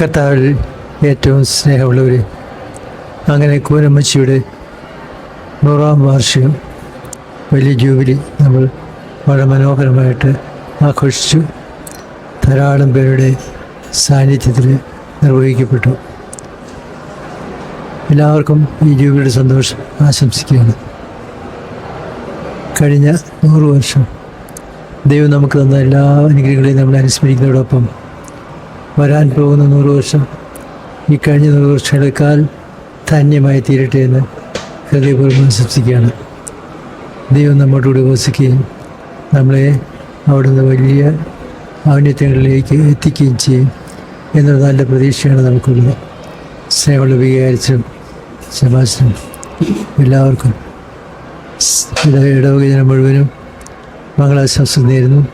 കർത്താവിൽ ഏറ്റവും സ്നേഹമുള്ളവർ അങ്ങനെ കൂനമ്മച്ചിയുടെ നൂറാം വാർഷികം വലിയ ജൂബിലി നമ്മൾ വളരെ മനോഹരമായിട്ട് ആഘോഷിച്ചു. ധാരാളം പേരുടെ സാന്നിധ്യത്തിൽ നിർവഹിക്കപ്പെട്ടു. എല്ലാവർക്കും ഈ ജൂബിലിയുടെ സന്തോഷം ആശംസിക്കുകയാണ്. കഴിഞ്ഞ നൂറ് വർഷം ദൈവം നമുക്ക് തന്ന എല്ലാ അനുഗ്രഹങ്ങളെയും നമ്മൾ അനുസ്മരിക്കുന്നതോടൊപ്പം വരാൻ പോകുന്ന നൂറ് വർഷം ഈ കഴിഞ്ഞ നൂറ് വർഷങ്ങളെക്കാൾ ധന്യമായി തീരട്ടെ എന്ന് ഹൃദയപൂർവം ആശംസിക്കുകയാണ്. ദൈവം നമ്മോടുകൂടി വസിക്കുകയും നമ്മളെ അവിടുന്ന് വലിയ ഔന്നത്യങ്ങളിലേക്ക് എത്തിക്കുകയും ചെയ്യും എന്നൊരു നല്ല പ്രതീക്ഷയാണ് നമുക്കുള്ളത്. സ്നേഹമുള്ള വികാരിച്ചും ശമാശനും എല്ലാവർക്കും. ഇടവകജനം ഇടവക ജനം മുഴുവനും മംഗളാശംസ നേരുന്നു.